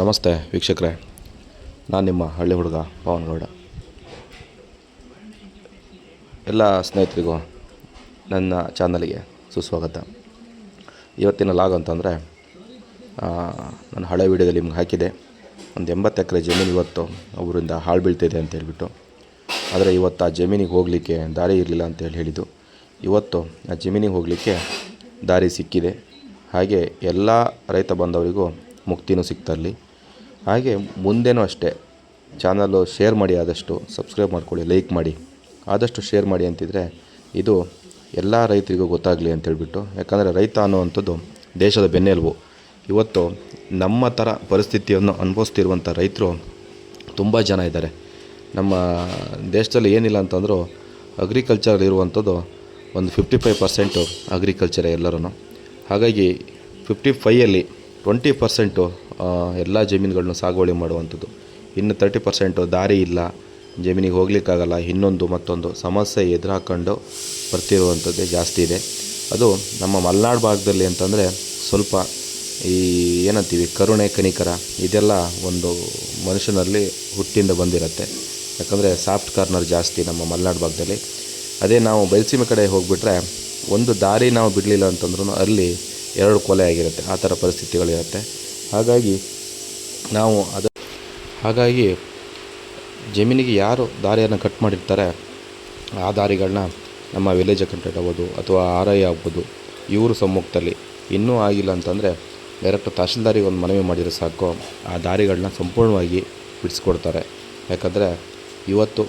ನಮಸ್ತೆ ವೀಕ್ಷಕರೇ, ನಾನು ನಿಮ್ಮ ಹಳ್ಳಿ ಹುಡುಗ ಪವನಗೌಡ ಎಲ್ಲ ಸ್ನೇಹಿತರಿಗೂ ನನ್ನ ಚಾನಲ್ಗೆ ಸುಸ್ವಾಗತ. ಇವತ್ತಿನ ಲಾಗ್ ಅಂತಂದರೆ ನಾನು ಹಳೆ ವೀಡಿಯೋದಲ್ಲಿ ನಿಮ್ಗೆ ಹಾಕಿದೆ. ಒಂದು ಎಂಬತ್ತು ಎಕರೆ ಜಮೀನು ಇವತ್ತು ಅವರಿಂದ ಹಾಳು ಬೀಳ್ತಿದೆ ಅಂತ ಹೇಳ್ಬಿಟ್ಟು. ಆದರೆ ಇವತ್ತು ಆ ಜಮೀನಿಗೆ ಹೋಗಲಿಕ್ಕೆ ದಾರಿ ಇರಲಿಲ್ಲ ಅಂತೇಳಿ ಹೇಳಿದ್ದು. ಇವತ್ತು ಆ ಜಮೀನಿಗೆ ಹೋಗಲಿಕ್ಕೆ ದಾರಿ ಸಿಕ್ಕಿದೆ. ಹಾಗೆ ಎಲ್ಲ ರೈತ ಬಂದವರಿಗೂ ಮುಕ್ತಿನೂ ಸಿಗ್ತಲ್ಲಿ ಹಾಗೆ ಮುಂದೇನೂ ಅಷ್ಟೇ. ಚಾನಲ್ಲು ಶೇರ್ ಮಾಡಿ ಆದಷ್ಟು ಸಬ್ಸ್ಕ್ರೈಬ್ ಮಾಡ್ಕೊಳ್ಳಿ, ಲೈಕ್ ಮಾಡಿ. ಆದಷ್ಟು ಶೇರ್ ಮಾಡಿ ಅಂತಿದ್ರೆ ಇದು ಎಲ್ಲ ರೈತರಿಗೂ ಗೊತ್ತಾಗಲಿ ಅಂತೇಳ್ಬಿಟ್ಟು, ಯಾಕಂದರೆ ರೈತ ಅನ್ನುವಂಥದ್ದು ದೇಶದ ಬೆನ್ನೆಲುಬು. ಇವತ್ತು ನಮ್ಮ ಥರ ಪರಿಸ್ಥಿತಿಯನ್ನು ಅನುಭವಿಸ್ತಿರುವಂಥ ರೈತರು ತುಂಬ ಜನ ಇದ್ದಾರೆ. ನಮ್ಮ ದೇಶದಲ್ಲಿ ಏನಿಲ್ಲ ಅಂತಂದರೂ ಅಗ್ರಿಕಲ್ಚರ್ ಇರುವಂಥದ್ದು ಒಂದು ಫಿಫ್ಟಿ ಫೈವ್ ಪರ್ಸೆಂಟು ಅಗ್ರಿಕಲ್ಚರೇ ಎಲ್ಲರೂ ಹಾಗಾಗಿ ಫಿಫ್ಟಿ ಫೈಯಲ್ಲಿ ಟ್ವೆಂಟಿ ಪರ್ಸೆಂಟು ಎಲ್ಲ ಜಮೀನುಗಳನ್ನು ಸಾಗುವಳಿ ಮಾಡುವಂಥದ್ದು. ಇನ್ನು ತರ್ಟಿ ಪರ್ಸೆಂಟು ದಾರಿ ಇಲ್ಲ. ಜಮೀನಿಗೆ ಹೋಗ್ಲಿಕ್ಕಾಗಲ್ಲ. ಇನ್ನೊಂದು ಮತ್ತೊಂದು ಸಮಸ್ಯೆ ಎದುರಾಕೊಂಡು ಬರ್ತಿರುವಂಥದ್ದೇ ಜಾಸ್ತಿ ಇದೆ. ಅದು ನಮ್ಮ ಮಲೆನಾಡು ಭಾಗದಲ್ಲಿ ಅಂತಂದರೆ ಸ್ವಲ್ಪ ಈ ಏನಂತೀವಿ, ಕರುಣೆ ಕನಿಕರ ಇದೆಲ್ಲ ಒಂದು ಮನುಷ್ಯನಲ್ಲಿ ಹುಟ್ಟಿಂದ ಬಂದಿರುತ್ತೆ. ಯಾಕಂದರೆ ಸಾಫ್ಟ್ ಕಾರ್ನರ್ ಜಾಸ್ತಿ ನಮ್ಮ ಮಲೆನಾಡು ಭಾಗದಲ್ಲಿ. ಅದೇ ನಾವು ಬಯಲುಸೀಮೆ ಕಡೆ ಹೋಗಿಬಿಟ್ರೆ ಒಂದು ದಾರಿ ನಾವು ಬಿಡಲಿಲ್ಲ ಅಂತಂದ್ರೂ ಅಲ್ಲಿ ಎರಡು ಕೊಲೆ ಆಗಿರುತ್ತೆ. ಆ ಥರ ಪರಿಸ್ಥಿತಿಗಳಿರುತ್ತೆ. ಹಾಗಾಗಿ ನಾವು ಅದ ಹಾಗಾಗಿ ಜಮೀನಿಗೆ ಯಾರು ದಾರಿಯನ್ನು ಕಟ್ ಮಾಡಿರ್ತಾರೆ, ಆ ದಾರಿಗಳನ್ನ ನಮ್ಮ ವಿಲೇಜ್ ಅಕೌಂಟೆಂಟ್ ಆಗ್ಬೋದು ಅಥವಾ ಆರ್ ಐ ಆಗ್ಬೋದು, ಇವರು ಸಮ್ಮುಖದಲ್ಲಿ. ಇನ್ನೂ ಆಗಿಲ್ಲ ಅಂತಂದರೆ ಡೈರೆಕ್ಟ್ ತಹಶೀಲ್ದಾರಿಗೆ ಒಂದು ಮನವಿ ಮಾಡಿದರೆ ಸಾಕು. ಆ ದಾರಿಗಳನ್ನ ಸಂಪೂರ್ಣವಾಗಿ ಬಿಡಿಸ್ಕೊಡ್ತಾರೆ. ಯಾಕಂದರೆ ಇವತ್ತು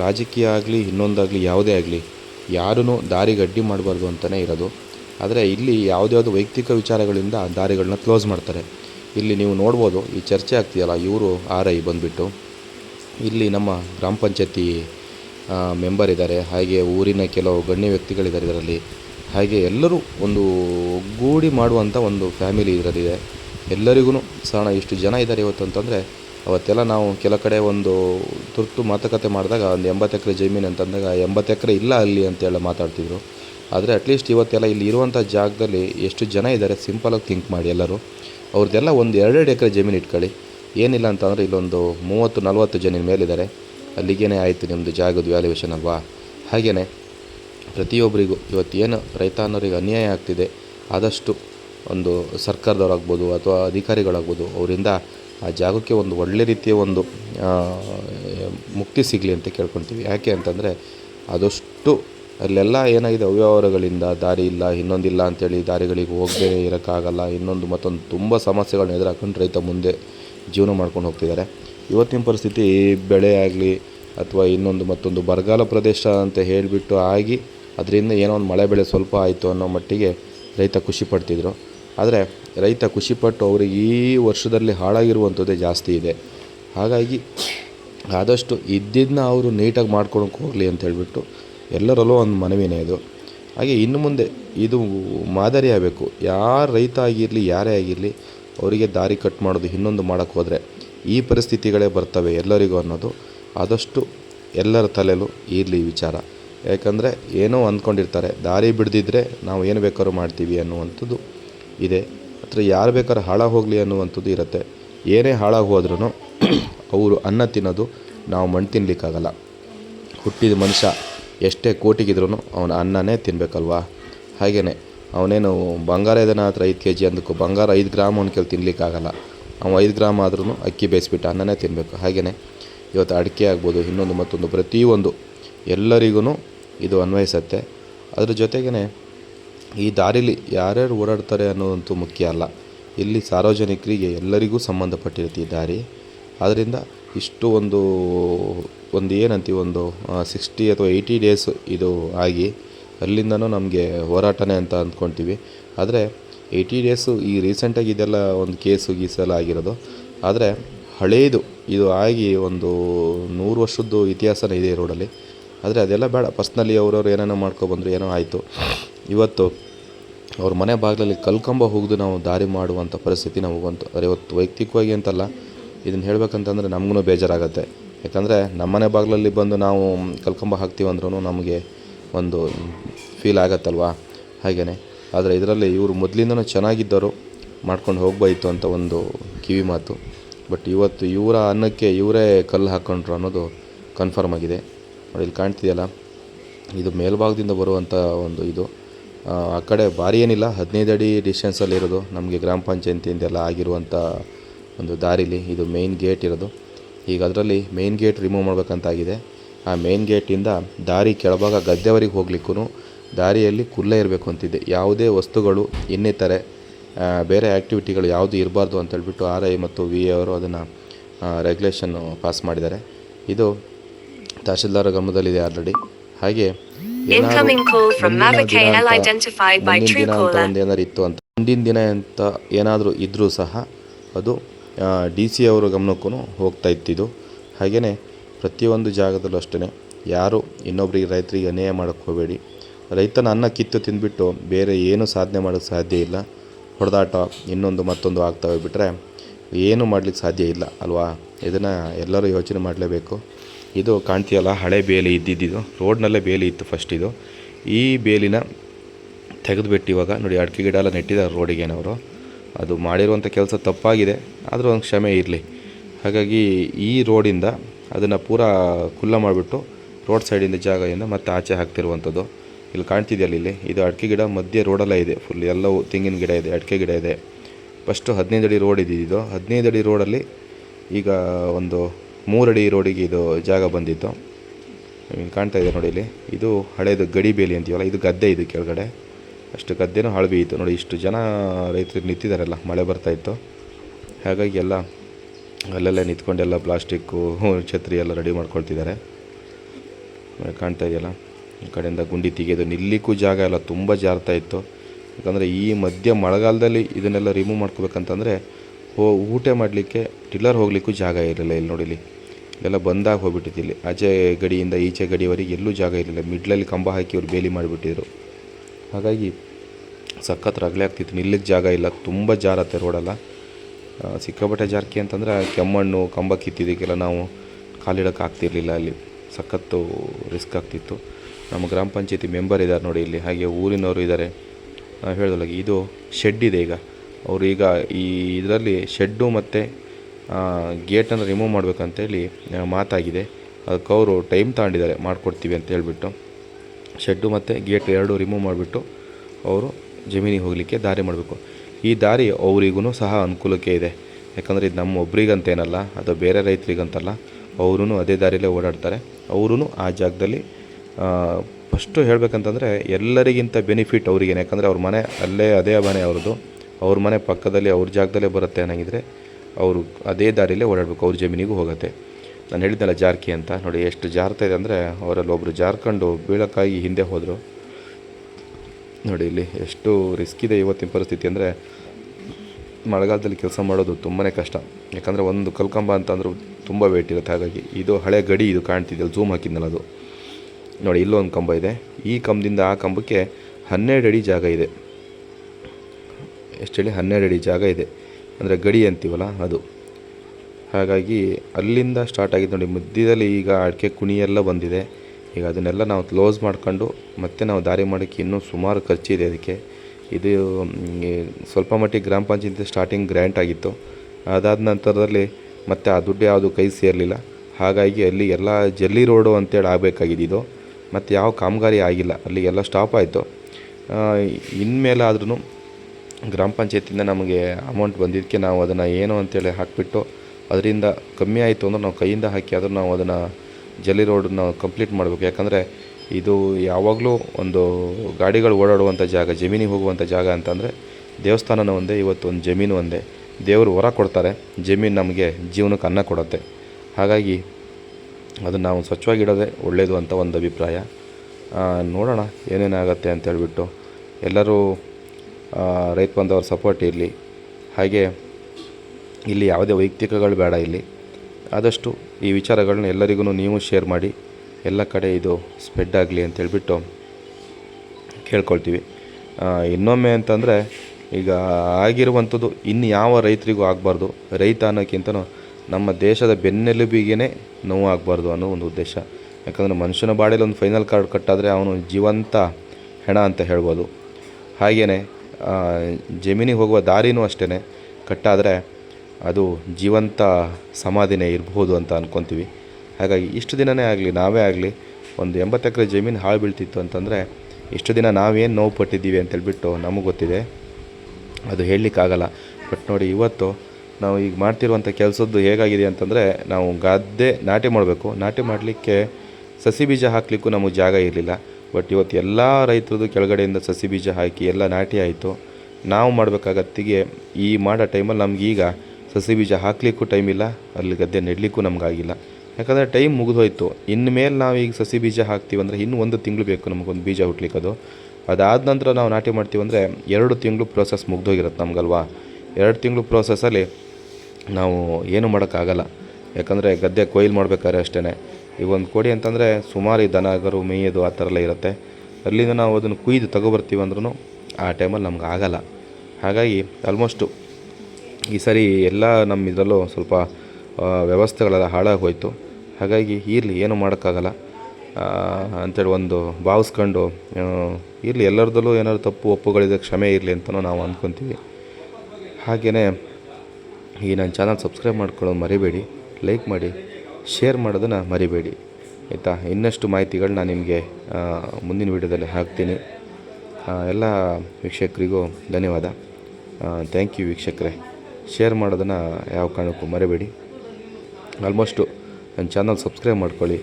ರಾಜಕೀಯ ಆಗಲಿ, ಇನ್ನೊಂದಾಗಲಿ ಯಾವುದೇ ಆಗಲಿ ಯಾರೂ ದಾರಿಗೆ ಅಡ್ಡಿ ಮಾಡಬಾರ್ದು ಅಂತಲೇ ಇರೋದು. ಆದರೆ ಇಲ್ಲಿ ಯಾವುದ್ಯಾವುದು ವೈಯಕ್ತಿಕ ವಿಚಾರಗಳಿಂದ ದಾರಿಗಳನ್ನ ಕ್ಲೋಸ್ ಮಾಡ್ತಾರೆ. ಇಲ್ಲಿ ನೀವು ನೋಡ್ಬೋದು, ಈ ಚರ್ಚೆ ಆಗ್ತಿದೆಯಲ್ಲ, ಇವರು ಆರ್ ಐ ಬಂದುಬಿಟ್ಟು. ಇಲ್ಲಿ ನಮ್ಮ ಗ್ರಾಮ ಪಂಚಾಯತಿ ಮೆಂಬರ್ ಇದ್ದಾರೆ, ಹಾಗೆ ಊರಿನ ಕೆಲವು ಗಣ್ಯ ವ್ಯಕ್ತಿಗಳಿದ್ದಾರೆ ಇದರಲ್ಲಿ. ಹಾಗೆ ಎಲ್ಲರೂ ಒಂದು ಒಗ್ಗೂಡಿ ಮಾಡುವಂಥ ಒಂದು ಫ್ಯಾಮಿಲಿ ಇದರಲ್ಲಿದೆ. ಎಲ್ಲರಿಗೂ ಸಹ ಇಷ್ಟು ಜನ ಇದ್ದಾರೆ ಇವತ್ತು ಅಂತಂದರೆ, ಅವತ್ತೆಲ್ಲ ನಾವು ಕೆಲ ಕಡೆ ಒಂದು ತುರ್ತು ಮಾತುಕತೆ ಮಾಡಿದಾಗ, ಒಂದು ಎಂಬತ್ತು ಎಕರೆ ಜಮೀನು ಅಂತಂದಾಗ, ಎಂಬತ್ತು ಎಕರೆ ಇಲ್ಲ ಅಲ್ಲಿ ಅಂತೇಳಿ ಮಾತಾಡ್ತಿದ್ರು. ಆದರೆ ಅಟ್ಲೀಸ್ಟ್ ಇವತ್ತೆಲ್ಲ ಇಲ್ಲಿ ಇರುವಂಥ ಜಾಗದಲ್ಲಿ ಎಷ್ಟು ಜನ ಇದ್ದಾರೆ ಸಿಂಪಲಾಗಿ ಥಿಂಕ್ ಮಾಡಿ ಎಲ್ಲರೂ. ಅವ್ರದ್ದೆಲ್ಲ ಒಂದು ಎರಡೆರಡು ಎಕರೆ ಜಮೀನು ಇಟ್ಕೊಳ್ಳಿ. ಏನಿಲ್ಲ ಅಂತಂದರೆ ಇಲ್ಲೊಂದು ಮೂವತ್ತು, ನಲ್ವತ್ತು ಜನ ಮೇಲಿದ್ದಾರೆ ಅಲ್ಲಿಗೇನೆ ಆಯಿತು ನಿಮ್ಮದು ಜಾಗದ ವ್ಯಾಲ್ಯೂಯೇಷನ್ ಅಲ್ವಾ? ಹಾಗೆಯೇ ಪ್ರತಿಯೊಬ್ಬರಿಗೂ ಇವತ್ತೇನು ರೈತ ಅನ್ನೋರಿಗೆ ಅನ್ಯಾಯ ಆಗ್ತಿದೆ, ಆದಷ್ಟು ಒಂದು ಸರ್ಕಾರದವರಾಗ್ಬೋದು ಅಥವಾ ಅಧಿಕಾರಿಗಳಾಗ್ಬೋದು, ಅವರಿಂದ ಆ ಜಾಗಕ್ಕೆ ಒಂದು ಒಳ್ಳೆ ರೀತಿಯ ಒಂದು ಮುಕ್ತಿ ಸಿಗಲಿ ಅಂತ ಕೇಳ್ಕೊತೀವಿ. ಯಾಕೆ ಅಂತಂದರೆ ಆದಷ್ಟು ಅಲ್ಲೆಲ್ಲ ಏನಾಗಿದೆ? ಅವ್ಯವಹಾರಗಳಿಂದ ದಾರಿ ಇಲ್ಲ, ಇನ್ನೊಂದಿಲ್ಲ ಅಂತೇಳಿ ದಾರಿಗಳಿಗೆ ಹೋಗದೆ ಇರೋಕ್ಕಾಗಲ್ಲ. ಇನ್ನೊಂದು ಮತ್ತೊಂದು ತುಂಬ ಸಮಸ್ಯೆಗಳನ್ನ ಎದುರಾಕೊಂಡು ರೈತ ಮುಂದೆ ಜೀವನ ಮಾಡ್ಕೊಂಡು ಹೋಗ್ತಿದ್ದಾರೆ. ಇವತ್ತಿನ ಪರಿಸ್ಥಿತಿ ಬೆಳೆ ಆಗಲಿ ಅಥವಾ ಇನ್ನೊಂದು ಮತ್ತೊಂದು ಬರಗಾಲ ಪ್ರದೇಶ ಅಂತ ಹೇಳಿಬಿಟ್ಟು ಆಗಿ ಅದರಿಂದ ಏನೋ ಒಂದು ಮಳೆ ಬೆಳೆ ಸ್ವಲ್ಪ ಆಯಿತು ಅನ್ನೋ ಮಟ್ಟಿಗೆ ರೈತ ಖುಷಿ ಪಡ್ತಿದ್ರು. ಆದರೆ ರೈತ ಖುಷಿಪಟ್ಟು ಅವ್ರಿಗೆ ಈ ವರ್ಷದಲ್ಲಿ ಹಾಳಾಗಿರುವಂಥದ್ದೇ ಜಾಸ್ತಿ ಇದೆ. ಹಾಗಾಗಿ ಆದಷ್ಟು ಇದ್ದಿದ್ದನ್ನ ಅವರು ನೀಟಾಗಿ ಮಾಡ್ಕೊಳಕ್ಕೆ ಹೋಗಲಿ ಅಂತ ಹೇಳಿಬಿಟ್ಟು ಎಲ್ಲರಲ್ಲೂ ಒಂದು ಮನವಿನೇ ಇದು. ಹಾಗೆ ಇನ್ನು ಮುಂದೆ ಇದು ಮಾದರಿ ಆಗಬೇಕು. ಯಾರು ರೈತ ಆಗಿರಲಿ, ಯಾರೇ ಆಗಿರಲಿ, ಅವರಿಗೆ ದಾರಿ ಕಟ್ ಮಾಡೋದು, ಇನ್ನೊಂದು ಮಾಡೋಕ್ಕೆ ಹೋದರೆ ಈ ಪರಿಸ್ಥಿತಿಗಳೇ ಬರ್ತವೆ ಎಲ್ಲರಿಗೂ ಅನ್ನೋದು ಆದಷ್ಟು ಎಲ್ಲರ ತಲೆಯಲ್ಲೂ ಇರಲಿ ವಿಚಾರ. ಯಾಕಂದರೆ ಏನೋ ಅಂದ್ಕೊಂಡಿರ್ತಾರೆ, ದಾರಿ ಬಿಡದಿದ್ದರೆ ನಾವು ಏನು ಬೇಕಾದ್ರೂ ಮಾಡ್ತೀವಿ ಅನ್ನುವಂಥದ್ದು ಇದೆ. ಅಥವಾ ಯಾರು ಬೇಕಾದ್ರೂ ಹಾಳಾಗಿ ಹೋಗಲಿ ಅನ್ನುವಂಥದ್ದು ಇರುತ್ತೆ. ಏನೇ ಹಾಳಾಗಿ ಹೋದ್ರೂ ಅವರು ಅನ್ನ ತಿನ್ನೋದು ನಾವು ಮಣ್ಣು ತಿನ್ನಲಿಕ್ಕಾಗಲ್ಲ ಹುಟ್ಟಿದ ಮನುಷ್ಯ ಎಷ್ಟೇ ಕೋಟಿಗಿದ್ರೂ ಅವನ ಅನ್ನನೇ ತಿನ್ನಬೇಕಲ್ವಾ ಹಾಗೆಯೇ ಅವನೇನು ಬಂಗಾರ ಇದನ್ನ ಹತ್ರ ಐದು ಕೆ ಜಿ ಅಂದಕ್ಕೂ ಬಂಗಾರ ಐದು ಗ್ರಾಮ್ ಅವ್ನ ಕೇಳಿ ತಿನ್ನಲಿಕ್ಕಾಗಲ್ಲ ಅವ್ನು ಐದು ಗ್ರಾಮ್ ಆದ್ರೂ ಅಕ್ಕಿ ಬೇಯಿಸ್ಬಿಟ್ಟು ಅನ್ನನೇ ತಿನ್ನಬೇಕು ಹಾಗೆಯೇ ಇವತ್ತು ಅಡಿಕೆ ಆಗ್ಬೋದು, ಇನ್ನೊಂದು ಮತ್ತೊಂದು, ಪ್ರತಿಯೊಂದು ಎಲ್ಲರಿಗೂ ಇದು ಅನ್ವಯಿಸುತ್ತೆ. ಅದ್ರ ಜೊತೆಗೇ ಈ ದಾರಿಲಿ ಯಾರ್ಯಾರು ಓಡಾಡ್ತಾರೆ ಅನ್ನೋದಂತೂ ಮುಖ್ಯ ಅಲ್ಲ. ಇಲ್ಲಿ ಸಾರ್ವಜನಿಕರಿಗೆ ಎಲ್ಲರಿಗೂ ಸಂಬಂಧಪಟ್ಟಿರುತ್ತೆ ಈ ದಾರಿ. ಆದ್ದರಿಂದ ಇಷ್ಟು ಒಂದು ಒಂದು ಏನಂತೀವಿ ಒಂದು ಸಿಕ್ಸ್ಟಿ ಅಥವಾ ಏಯ್ಟಿ ಡೇಸ್ ಇದು ಆಗಿ ಅಲ್ಲಿಂದನೂ ನಮಗೆ ಹೋರಾಟನೇ ಅಂತ ಅಂದ್ಕೊತೀವಿ. ಆದರೆ ಏಯ್ಟಿ ಡೇಸು ಈ ರೀಸೆಂಟಾಗಿ ಇದೆಲ್ಲ ಒಂದು ಕೇಸು ಗೀಸೆಲ್ಲ ಆಗಿರೋದು. ಆದರೆ ಹಳೇದು, ಇದು ಆಗಿ ಒಂದು ನೂರು ವರ್ಷದ್ದು ಇತಿಹಾಸನೇ ಇದೆ ರೋಡಲ್ಲಿ. ಆದರೆ ಅದೆಲ್ಲ ಬೇಡ ಪರ್ಸ್ನಲಿ ಅವ್ರವ್ರು ಏನೇನೋ ಮಾಡ್ಕೊಬಂದ್ರು ಏನೋ ಆಯಿತು. ಇವತ್ತು ಅವ್ರ ಮನೆ ಬಾಗಿಲಲ್ಲಿ ಕಲ್ಕಂಬ ಹೋಗ್ದು ನಾವು ದಾರಿ ಮಾಡುವಂಥ ಪರಿಸ್ಥಿತಿ ನಮಗೆ ಬಂತು ಇವತ್ತು ವೈಯಕ್ತಿಕವಾಗಿ ಅಂತಲ್ಲ, ಇದನ್ನು ಹೇಳಬೇಕಂತಂದರೆ ನಮಗೂ ಬೇಜಾರಾಗುತ್ತೆ. ಯಾಕಂದರೆ ನಮ್ಮನೆ ಬಾಗಿಲಲ್ಲಿ ಬಂದು ನಾವು ಕಲ್ಕೊಂಬ ಹಾಕ್ತೀವಂದ್ರೂ ನಮಗೆ ಒಂದು ಫೀಲ್ ಆಗತ್ತಲ್ವಾ? ಹಾಗೆಯೇ ಆದರೆ ಇದರಲ್ಲಿ ಇವರು ಮೊದಲಿಂದನೂ ಚೆನ್ನಾಗಿದ್ದರು ಮಾಡ್ಕೊಂಡು ಹೋಗ್ಬೋಯಿತ್ತು ಅಂತ ಒಂದು ಕಿವಿ ಮಾತು. ಬಟ್ ಇವತ್ತು ಇವರ ಅನ್ನಕ್ಕೆ ಇವರೇ ಕಲ್ಲು ಹಾಕ್ಕೊಂಡ್ರು ಅನ್ನೋದು ಕನ್ಫರ್ಮ್ ಆಗಿದೆ. ನೋಡಿ ಇಲ್ಲಿ ಕಾಣ್ತಿದೆಯಲ್ಲ? ಇದು ಮೇಲ್ಭಾಗದಿಂದ ಬರುವಂಥ ಒಂದು ಇದು. ಆ, ಆ ಕಡೆ ಭಾರಿ ಏನಿಲ್ಲ. ಹದಿನೈದು ಅಡಿ ಡಿಸ್ಟೆನ್ಸಲ್ಲಿ ಇರೋದು. ನಮಗೆ ಗ್ರಾಮ ಪಂಚಾಯತಿಯಿಂದೆಲ್ಲ ಆಗಿರುವಂಥ ಒಂದು ದಾರಿಲಿ ಇದು ಮೇಯ್ನ್ ಗೇಟ್ ಇರೋದು. ಈಗ ಅದರಲ್ಲಿ ಮೇಯ್ನ್ ಗೇಟ್ ರಿಮೂವ್ ಮಾಡಬೇಕಂತಾಗಿದೆ. ಆ ಮೇಯ್ನ್ ಗೇಟಿಂದ ದಾರಿ ಕೆಳಭಾಗ ಗದ್ದೆವರೆಗೆ ಹೋಗ್ಲಿಕ್ಕೂ ದಾರಿಯಲ್ಲಿ ಕುಲ್ಲ ಇರಬೇಕು ಅಂತಿದೆ. ಯಾವುದೇ ವಸ್ತುಗಳು ಇನ್ನಿತರೆ ಬೇರೆ ಆ್ಯಕ್ಟಿವಿಟಿಗಳು ಯಾವುದು ಇರಬಾರ್ದು ಅಂತ ಹೇಳಿಬಿಟ್ಟು ಆರ್ ಐ ಮತ್ತು ವಿ ಎ ಅವರು ಅದನ್ನು ರೆಗ್ಯುಲೇಷನ್ನು ಪಾಸ್ ಮಾಡಿದ್ದಾರೆ. ಇದು ತಹಶೀಲ್ದಾರ್ ಗಮನದಲ್ಲಿದೆ ಆಲ್ರೆಡಿ ಹಾಗೆ ಏನಾದ್ರು ಇತ್ತು ಅಂತ ಮುಂದಿನ ದಿನ ಅಂತ ಏನಾದರೂ ಇದ್ದರೂ ಸಹ ಅದು ಡಿ ಸಿ ಅವರ ಗಮನಕ್ಕೂ ಹೋಗ್ತಾ ಇತ್ತಿದ್ದು. ಹಾಗೆಯೇ ಪ್ರತಿಯೊಂದು ಜಾಗದಲ್ಲೂ ಅಷ್ಟೇ ಯಾರು ಇನ್ನೊಬ್ಬರಿಗೆ ರೈತರಿಗೆ ಅನ್ಯಾಯ ಮಾಡೋಕ್ಕೆ ಹೋಗಬೇಡಿ. ರೈತನ ಅನ್ನ ಕಿತ್ತು ತಿಂದುಬಿಟ್ಟು ಬೇರೆ ಏನೂ ಸಾಧನೆ ಮಾಡೋಕ್ಕೆ ಸಾಧ್ಯ ಇಲ್ಲ. ಹೊಡೆದಾಟ ಇನ್ನೊಂದು ಮತ್ತೊಂದು ಆಗ್ತವೆ ಬಿಟ್ಟರೆ ಏನು ಮಾಡಲಿಕ್ಕೆ ಸಾಧ್ಯ ಇಲ್ಲ, ಅಲ್ವಾ? ಇದನ್ನು ಎಲ್ಲರೂ ಯೋಚನೆ ಮಾಡಲೇಬೇಕು. ಇದು ಕಾಣ್ತೀಯಲ್ಲ, ಹಳೆ ಬೇಲಿ ಇದ್ದಿದ್ದು ರೋಡ್ನಲ್ಲೇ ಬೇಲಿ ಇತ್ತು ಫಸ್ಟ್ ಇದು. ಈ ಬೇಲಿನ ತೆಗೆದುಬಿಟ್ಟು ಇವಾಗ ನೋಡಿ, ಅಡಿಕೆ ಗಿಡ ಎಲ್ಲ ನೆಟ್ಟಿದ್ದಾರೆ ರೋಡಿಗೇನವರು. ಅದು ಮಾಡಿರುವಂಥ ಕೆಲಸ ತಪ್ಪಾಗಿದೆ. ಆದರೂ ಒಂದು ಕ್ಷಮೆ ಇರಲಿ. ಹಾಗಾಗಿ ಈ ರೋಡಿಂದ ಅದನ್ನು ಪೂರಾ ಖುಲ್ಲ ಮಾಡಿಬಿಟ್ಟು ರೋಡ್ ಸೈಡಿಂದ ಜಾಗದಿಂದ ಮತ್ತೆ ಆಚೆ ಹಾಕ್ತಿರುವಂಥದ್ದು ಇಲ್ಲಿ ಕಾಣ್ತಿದೆಯಲ್ಲ ಇಲ್ಲಿ? ಇದು ಅಡಿಕೆ ಗಿಡ ಮಧ್ಯೆ ರೋಡೆಲ್ಲ ಇದೆ. ಫುಲ್ ಎಲ್ಲವೂ ತೆಂಗಿನ ಗಿಡ ಇದೆ, ಅಡಿಕೆ ಗಿಡ ಇದೆ. ಫಸ್ಟು ಹದಿನೈದು ಅಡಿ ರೋಡ್ ಇದ್ದಿದ್ದು ಹದಿನೈದು ಅಡಿ ರೋಡಲ್ಲಿ ಈಗ ಒಂದು ಮೂರಡಿ ರೋಡಿಗೆ ಇದು ಜಾಗ ಬಂದಿತ್ತು. ನಿಮಗೆ ಕಾಣ್ತಾ ಇದೆ ನೋಡಿ ಇಲ್ಲಿ. ಇದು ಹಳೇದು ಗಡಿ ಬೇಲಿ ಅಂತೀವಲ್ಲ, ಇದು ಗದ್ದೆ ಇದು ಕೆಳಗಡೆ. ಅಷ್ಟು ಗದ್ದೆನೂ ಹಾಳು ಇತ್ತು ನೋಡಿ ಇಷ್ಟು ಜನ ರೈತರು ನಿಂತಿದ್ದಾರಲ್ಲ ಮಳೆ ಬರ್ತಾ ಇತ್ತು. ಹಾಗಾಗಿ ಎಲ್ಲ ಅಲ್ಲೆಲ್ಲ ನಿಂತ್ಕೊಂಡೆಲ್ಲ ಪ್ಲಾಸ್ಟಿಕ್ಕು ಛತ್ರಿ ಎಲ್ಲ ರೆಡಿ ಮಾಡ್ಕೊಳ್ತಿದ್ದಾರೆ. ಕಾಣ್ತಾ ಇದೆಯಲ್ಲ, ಈ ಕಡೆಯಿಂದ ಗುಂಡಿ ತೆಗೆಯೋದು ನಿಲ್ಲಿಕ್ಕೂ ಜಾಗ ಎಲ್ಲ ತುಂಬ ಜಾರ್ತಾ ಇತ್ತು. ಯಾಕಂದರೆ ಈ ಮಧ್ಯ ಮಳೆಗಾಲದಲ್ಲಿ ಇದನ್ನೆಲ್ಲ ರಿಮೂವ್ ಮಾಡ್ಕೋಬೇಕಂತಂದರೆ ಹೋ, ಊಟ ಮಾಡಲಿಕ್ಕೆ, ಟಿಲ್ಲರ್ ಹೋಗಲಿಕ್ಕೂ ಜಾಗ ಇರಲಿಲ್ಲ ಇಲ್ಲಿ ನೋಡಿಲಿ ಇಲ್ಲಿ ಇಲ್ಲೆಲ್ಲ ಬಂದಾಗ ಹೋಗ್ಬಿಟ್ಟಿತ್ತು ಇಲ್ಲಿ. ಆಚೆ ಗಡಿಯಿಂದ ಈಚೆ ಗಡಿವರೆಗೆ ಎಲ್ಲೂ ಜಾಗ ಇರಲಿಲ್ಲ. ಮಿಡ್ಲಲ್ಲಿ ಕಂಬ ಹಾಕಿ ಅವ್ರು ಬೇಲಿ ಮಾಡಿಬಿಟ್ಟಿದ್ರು. ಹಾಗಾಗಿ ಸಖತ್ ರಗಳೆ ಆಗ್ತಿತ್ತು. ನಿಲ್ಲಿಕ್ಕೆ ಜಾಗ ಇಲ್ಲ. ತುಂಬ ಜಾರತ್ತೆ ರೋಡೆಲ್ಲ. ಸಿಕ್ಕಾಪಟ್ಟೆ ಜಾರಕಿ ಅಂತಂದರೆ ಕೆಮ್ಮಣ್ಣು ಕಂಬ ಕಿತ್ತಿದ್ದಕ್ಕೆಲ್ಲ ನಾವು ಕಾಲಿಡೋಕೆ ಆಗ್ತಿರಲಿಲ್ಲ ಅಲ್ಲಿ. ಸಖತ್ತು ರಿಸ್ಕ್ ಆಗ್ತಿತ್ತು. ನಮ್ಮ ಗ್ರಾಮ ಪಂಚಾಯತಿ ಮೆಂಬರ್ ಇದ್ದಾರೆ ನೋಡಿ ಇಲ್ಲಿ, ಹಾಗೆ ಊರಿನವರು ಇದ್ದಾರೆ. ನಾವು ಹೇಳಿದಲ್ಲ, ಇದು ಶೆಡ್ ಇದೆ ಈಗ. ಅವರು ಈಗ ಈ ಇದರಲ್ಲಿ ಶೆಡ್ಡು ಮತ್ತು ಗೇಟನ್ನು ರಿಮೂವ್ ಮಾಡಬೇಕಂತೇಳಿ ಮಾತಾಗಿದೆ. ಅದಕ್ಕೆ ಅವರು ಟೈಮ್ ತಗೊಂಡಿದ್ದಾರೆ, ಮಾಡಿಕೊಡ್ತೀವಿ ಅಂತ ಹೇಳಿಬಿಟ್ಟು. ಶೆಡ್ಡು ಮತ್ತು ಗೇಟ್ ಎರಡು ರಿಮೂವ್ ಮಾಡಿಬಿಟ್ಟು, ಅವರು ಜಮೀನಿಗೆ ಹೋಗಲಿಕ್ಕೆ ದಾರಿ ಮಾಡಬೇಕು. ಈ ದಾರಿ ಅವರಿಗೂ ಸಹ ಅನುಕೂಲಕ್ಕೆ ಇದೆ. ಯಾಕಂದರೆ ಇದು ನಮ್ಮ ಒಬ್ರಿಗಂತೇನಲ್ಲ, ಅದು ಬೇರೆ ರೈತರಿಗಂತಲ್ಲ ಅವರೂ ಅದೇ ದಾರಿಯಲ್ಲೇ ಓಡಾಡ್ತಾರೆ. ಅವರೂ ಆ ಜಾಗದಲ್ಲಿ ಫಸ್ಟು ಹೇಳಬೇಕಂತಂದರೆ ಎಲ್ಲರಿಗಿಂತ ಬೆನಿಫಿಟ್ ಅವ್ರಿಗೆ ಯಾಕಂದರೆ ಅವ್ರ ಮನೆ ಅಲ್ಲೇ ಅದೇ ಮನೆ ಅವ್ರದ್ದು. ಅವ್ರ ಮನೆ ಪಕ್ಕದಲ್ಲಿ ಅವ್ರ ಜಾಗದಲ್ಲೇ ಬರುತ್ತೆ ಅನ್ನಂಗಿದ್ರೆ ಅವರು ಅದೇ ದಾರಿಯಲ್ಲೇ ಓಡಾಡಬೇಕು. ಅವ್ರ ಜಮೀನಿಗೂ ಹೋಗುತ್ತೆ. ನಾನು ಹೇಳಿದ್ನಲ್ಲ ಜಾರ್ಕಿ ಅಂತ ನೋಡಿ, ಎಷ್ಟು ಜಾರ್ತಾ ಇದೆ ಅಂದರೆ, ಅವರಲ್ಲಿ ಒಬ್ಬರು ಜಾರ್ಕೊಂಡು ಬೀಳೋಕ್ಕಾಗಿ ಹಿಂದೆ ಹೋದರು. ನೋಡಿ, ಇಲ್ಲಿ ಎಷ್ಟು ರಿಸ್ಕ್ ಇದೆ ಇವತ್ತಿನ ಪರಿಸ್ಥಿತಿ ಅಂದರೆ ಮಳೆಗಾಲದಲ್ಲಿ ಕೆಲಸ ಮಾಡೋದು ತುಂಬಾ ಕಷ್ಟ. ಯಾಕಂದರೆ ಒಂದು ಕಲ್ಕಂಬ ಅಂತಂದ್ರೂ ತುಂಬ ವೇಟ್ ಇರುತ್ತೆ. ಹಾಗಾಗಿ ಇದು ಹಳೆ ಗಡಿ ಇದು ಕಾಣ್ತಿದ್ದಲ್ಲ ಝೂಮ್ ಹಾಕಿದ್ನಲ್ಲ ಅದು. ನೋಡಿ, ಇಲ್ಲೊಂದು ಕಂಬ ಇದೆ. ಈ ಕಂಬದಿಂದ ಆ ಕಂಬಕ್ಕೆ ಹನ್ನೆರಡು ಅಡಿ ಜಾಗ ಇದೆ. ಎಷ್ಟು ಹೇಳಿ? ಹನ್ನೆರಡು ಅಡಿ ಜಾಗ ಇದೆ. ಅಂದರೆ ಗಡಿ ಅಂತೀವಲ್ಲ ಅದು. ಹಾಗಾಗಿ ಅಲ್ಲಿಂದ ಸ್ಟಾರ್ಟ್ ಆಗಿದೆ ನೋಡಿ, ಮಧ್ಯದಲ್ಲಿ ಈಗ ಅಡಿಕೆ ಕುಣಿಯೆಲ್ಲ ಬಂದಿದೆ. ಈಗ ಅದನ್ನೆಲ್ಲ ನಾವು ಕ್ಲೋಸ್ ಮಾಡ್ಕೊಂಡು ಮತ್ತೆ ನಾವು ದಾರಿ ಮಾಡೋಕ್ಕೆ ಇನ್ನೂ ಸುಮಾರು ಖರ್ಚಿದೆ ಅದಕ್ಕೆ. ಇದು ಸ್ವಲ್ಪ ಮಟ್ಟಿಗೆ ಗ್ರಾಮ ಪಂಚಾಯತಿ ಸ್ಟಾರ್ಟಿಂಗ್ ಗ್ರ್ಯಾಂಟ್ ಆಗಿತ್ತು. ಅದಾದ ನಂತರದಲ್ಲಿ ಮತ್ತೆ ಆ ದುಡ್ಡು ಯಾವುದು ಕೈ ಸೇರಲಿಲ್ಲ. ಹಾಗಾಗಿ ಅಲ್ಲಿ ಎಲ್ಲ ಜಲ್ಲಿ ರೋಡು ಅಂತೇಳಿ ಆಗಬೇಕಾಗಿದ್ದು ಮತ್ತು ಯಾವ ಕಾಮಗಾರಿ ಆಗಿಲ್ಲ. ಅಲ್ಲಿ ಎಲ್ಲ ಸ್ಟಾಪ್ ಆಯಿತು. ಇನ್ಮೇಲಾದ್ರೂ ಗ್ರಾಮ ಪಂಚಾಯತಿಂದ ನಮಗೆ ಅಮೌಂಟ್ ಬಂದಿದ್ದಕ್ಕೆ ನಾವು ಅದನ್ನು ಏನು ಅಂತೇಳಿ ಹಾಕಿಬಿಟ್ಟು, ಅದರಿಂದ ಕಮ್ಮಿ ಆಯಿತು ಅಂದ್ರೆ ನಾವು ಕೈಯಿಂದ ಹಾಕಿ ಆದರೂ ನಾವು ಅದನ್ನು ಜಲ್ಲಿ ರೋಡನ್ನು ಕಂಪ್ಲೀಟ್ ಮಾಡಬೇಕು. ಯಾಕಂದರೆ ಇದು ಯಾವಾಗಲೂ ಒಂದು ಗಾಡಿಗಳು ಓಡಾಡುವಂಥ ಜಾಗ, ಜಮೀನಿಗೆ ಹೋಗುವಂಥ ಜಾಗ ಅಂತಂದರೆ ದೇವಸ್ಥಾನನೂ ಒಂದೇ ಇವತ್ತು ಒಂದು ಜಮೀನು ಒಂದೇ. ದೇವರು ಹೊರ ಕೊಡ್ತಾರೆ, ಜಮೀನು ನಮಗೆ ಜೀವನಕ್ಕೆ ಅನ್ನ ಕೊಡುತ್ತೆ. ಹಾಗಾಗಿ ಅದನ್ನು ನಾವು ಸ್ವಚ್ಛವಾಗಿಡೋದೆ ಒಳ್ಳೆಯದು ಅಂತ ಒಂದು ಅಭಿಪ್ರಾಯ. ನೋಡೋಣ ಏನೇನಾಗತ್ತೆ ಅಂತ ಹೇಳ್ಬಿಟ್ಟು. ಎಲ್ಲರೂ ರೈತ ಬಂದವ್ರ ಸಪೋರ್ಟ್ ಇರಲಿ. ಹಾಗೆ ಇಲ್ಲಿ ಯಾವುದೇ ವೈಯಕ್ತಿಕಗಳು ಬೇಡ ಇಲ್ಲಿ. ಆದಷ್ಟು ಈ ವಿಚಾರಗಳನ್ನ ಎಲ್ಲರಿಗೂ ನೀವು ಶೇರ್ ಮಾಡಿ. ಎಲ್ಲ ಕಡೆ ಇದು ಸ್ಪ್ರೆಡ್ ಆಗಲಿ ಅಂತ ಹೇಳ್ಬಿಟ್ಟು ಕೇಳ್ಕೊಳ್ತೀವಿ. ಇನ್ನೊಮ್ಮೆ ಅಂತಂದರೆ ಈಗ ಆಗಿರುವಂಥದ್ದು ಇನ್ನು ಯಾವ ರೈತರಿಗೂ ಆಗಬಾರ್ದು. ರೈತ ಅನ್ನೋಕ್ಕಿಂತನೂ ನಮ್ಮ ದೇಶದ ಬೆನ್ನೆಲುಬಿಗೆ ನೋವು ಆಗಬಾರ್ದು ಅನ್ನೋ ಒಂದು ಉದ್ದೇಶ. ಯಾಕಂದರೆ ಮನುಷ್ಯನ ಬಾಡಿಯಲ್ಲಿ ಒಂದು ಫೈನಲ್ ಕಾರ್ಡ್ ಕಟ್ಟಾದರೆ ಅವನು ಜೀವಂತ ಹೆಣ ಅಂತ ಹೇಳ್ಬೋದು. ಹಾಗೆಯೇ ಜಮೀನಿಗೆ ಹೋಗುವ ದಾರಿನೂ ಅಷ್ಟೇ ಕಟ್ಟಾದರೆ ಅದು ಜೀವಂತ ಸಮಾಧಿನೇ ಇರಬಹುದು ಅಂತ ಅಂದ್ಕೊತೀವಿ ಹಾಗಾಗಿ ಇಷ್ಟು ದಿನವೇ ಆಗಲಿ, ನಾವೇ ಆಗಲಿ, ಒಂದು ಎಂಬತ್ತು ಎಕರೆ ಜಮೀನು ಹಾಳು ಬೀಳ್ತಿತ್ತು ಅಂತಂದರೆ ಇಷ್ಟು ದಿನ ನಾವೇನು ನೋವು ಪಟ್ಟಿದ್ದೀವಿ ಅಂತೇಳ್ಬಿಟ್ಟು ನಮಗೆ ಗೊತ್ತಿದೆ. ಅದು ಹೇಳಲಿಕ್ಕಾಗಲ್ಲ ಬಟ್ ನೋಡಿ ಇವತ್ತು ನಾವು ಈಗ ಮಾಡ್ತಿರುವಂಥ ಕೆಲಸದ್ದು ಹೇಗಾಗಿದೆ ಅಂತಂದರೆ ನಾವು ಗದ್ದೆ ನಾಟಿ ಮಾಡಬೇಕು. ನಾಟಿ ಮಾಡಲಿಕ್ಕೆ ಸಸಿ ಬೀಜ ಹಾಕಲಿಕ್ಕೂ ನಮಗೆ ಜಾಗ ಇರಲಿಲ್ಲ. ಬಟ್ ಇವತ್ತು ಎಲ್ಲ ರೈತರದ್ದು ಕೆಳಗಡೆಯಿಂದ ಸಸಿ ಬೀಜ ಹಾಕಿ ಎಲ್ಲ ನಾಟಿ ಆಯಿತು. ನಾವು ಮಾಡಬೇಕಾಗತ್ತಿಗೆ ಈ ಮಾಡೋ ಟೈಮಲ್ಲಿ ನಮಗೀಗ ಸಸಿ ಬೀಜ ಹಾಕಲಿಕ್ಕೂ ಟೈಮ್ ಇಲ್ಲ, ಅಲ್ಲಿ ಗದ್ದೆ ನೆಡಲಿಕ್ಕೂ ನಮಗಾಗಿಲ್ಲ. ಯಾಕಂದರೆ ಟೈಮ್ ಮುಗಿದೋಯ್ತು. ಇನ್ನು ಮೇಲೆ ನಾವು ಈಗ ಸಸಿ ಬೀಜ ಹಾಕ್ತೀವಿ ಅಂದರೆ ಇನ್ನೂ ಒಂದು ತಿಂಗಳು ಬೇಕು ನಮಗೊಂದು ಬೀಜ ಹುಟ್ಲಿಕ್ಕೆ ಅದು. ಅದಾದ ನಂತರ ನಾವು ನಾಟಿ ಮಾಡ್ತೀವಿ ಅಂದರೆ ಎರಡು ತಿಂಗಳು ಪ್ರೋಸೆಸ್ ಮುಗ್ದೋಗಿರುತ್ತೆ ನಮಗಲ್ವಾ? ಎರಡು ತಿಂಗಳು ಪ್ರೋಸೆಸ್ಸಲ್ಲಿ ನಾವು ಏನು ಮಾಡೋಕ್ಕಾಗಲ್ಲ. ಯಾಕಂದರೆ ಗದ್ದೆ ಕೊಯ್ಲು ಮಾಡ್ಬೇಕಾದ್ರೆ ಅಷ್ಟೇ ಈಗ ಒಂದು ಕೋಡಿ ಅಂತಂದರೆ ಸುಮಾರು ಈ ದನಗರು ಮೇಯೋದು ಆ ಥರ ಎಲ್ಲ ಇರುತ್ತೆ. ಅಲ್ಲಿಂದ ನಾವು ಅದನ್ನು ಕುಯ್ದು ತಗೊಬರ್ತೀವಿ ಅಂದ್ರೂ ಆ ಟೈಮಲ್ಲಿ ನಮ್ಗೆ ಆಗಲ್ಲ ಹಾಗಾಗಿ ಆಲ್ಮೋಸ್ಟು ಈ ಸರಿ ಎಲ್ಲ ನಮ್ಮ ಇದರಲ್ಲೂ ಸ್ವಲ್ಪ ವ್ಯವಸ್ಥೆಗಳೆಲ್ಲ ಹಾಳಾಗಿ ಹೋಯಿತು ಹಾಗಾಗಿ ಇರಲಿ ಏನು ಮಾಡೋಕ್ಕಾಗಲ್ಲ. ಅಂಥೇಳಿ ಒಂದು ಭಾವಿಸ್ಕೊಂಡು ಇರಲಿ ಎಲ್ಲರದಲ್ಲೂ ಏನಾದ್ರು ತಪ್ಪು ಒಪ್ಪುಗಳಿದೆ ಕ್ಷಮೆ ಇರಲಿ ಅಂತಲೂ ನಾವು ಅಂದ್ಕೊತೀವಿ. ಹಾಗೆಯೇ ಈ ನನ್ನ ಚಾನಲ್ ಸಬ್ಸ್ಕ್ರೈಬ್ ಮಾಡ್ಕೊಳ್ಳೋದು ಮರಿಬೇಡಿ, ಲೈಕ್ ಮಾಡಿ, ಶೇರ್ ಮಾಡೋದನ್ನು ಮರಿಬೇಡಿ, ಆಯಿತಾ? ಇನ್ನಷ್ಟು ಮಾಹಿತಿಗಳನ್ನ ನಿಮಗೆ ಮುಂದಿನ ವೀಡಿಯೋದಲ್ಲಿ ಹಾಕ್ತೀನಿ. ಎಲ್ಲ ವೀಕ್ಷಕರಿಗೂ ಧನ್ಯವಾದ. ಥ್ಯಾಂಕ್ ಯು ವೀಕ್ಷಕರೇ. ಶೇರ್ ಮಾಡೋದನ್ನು ಯಾವ ಕಾರಣಕ್ಕೂ ಮರಿಬೇಡಿ. ಆಲ್ಮೋಸ್ಟು ನನ್ನ ಚಾನಲ್ ಸಬ್ಸ್ಕ್ರೈಬ್ ಮಾಡ್ಕೊಳ್ಳಿ.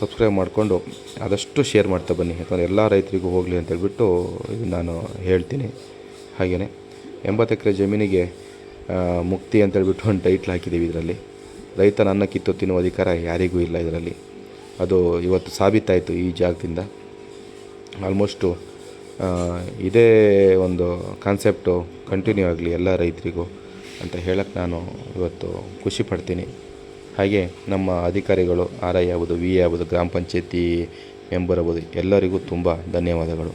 ಸಬ್ಸ್ಕ್ರೈಬ್ ಮಾಡಿಕೊಂಡು ಆದಷ್ಟು ಶೇರ್ ಮಾಡ್ತಾ ಬನ್ನಿ. ಯಾಕಂದರೆ ಎಲ್ಲ ರೈತರಿಗೂ ಹೋಗಲಿ ಅಂತೇಳ್ಬಿಟ್ಟು ಇದು ನಾನು ಹೇಳ್ತೀನಿ. ಹಾಗೆಯೇ ಎಂಬತ್ತು ಎಕರೆ ಜಮೀನಿಗೆ ಮುಕ್ತಿ ಮುಕ್ತಿ ಅಂತೇಳ್ಬಿಟ್ಟು ಒಂದು ಟೈಟ್ಲ್ ಹಾಕಿದ್ದೀವಿ ಇದರಲ್ಲಿ. ರೈತ ನನ್ನ ಕಿತ್ತು ತಿನ್ನುವ ಅಧಿಕಾರ ಯಾರಿಗೂ ಇಲ್ಲ ಇದರಲ್ಲಿ. ಅದು ಇವತ್ತು ಸಾಬೀತಾಯಿತು ಈ ಜಾಗದಿಂದ. ಆಲ್ಮೋಸ್ಟು ಇದೇ ಒಂದು ಕಾನ್ಸೆಪ್ಟು ಕಂಟಿನ್ಯೂ ಆಗಲಿ ಎಲ್ಲ ರೈತರಿಗೂ ಅಂತ ಹೇಳಕ್ಕೆ ನಾನು ಇವತ್ತು ಖುಷಿ ಪಡ್ತೀನಿ. ಹಾಗೆ ನಮ್ಮ ಅಧಿಕಾರಿಗಳು ಆರ್ ಐ ಆಗ್ಬೋದು ವಿ ಎ ಆಗ್ಬೋದು ಗ್ರಾಮ ಪಂಚಾಯತಿ ಮೆಂಬರ್ ಆಗ್ಬೋದು ಎಲ್ಲರಿಗೂ ತುಂಬ ಧನ್ಯವಾದಗಳು.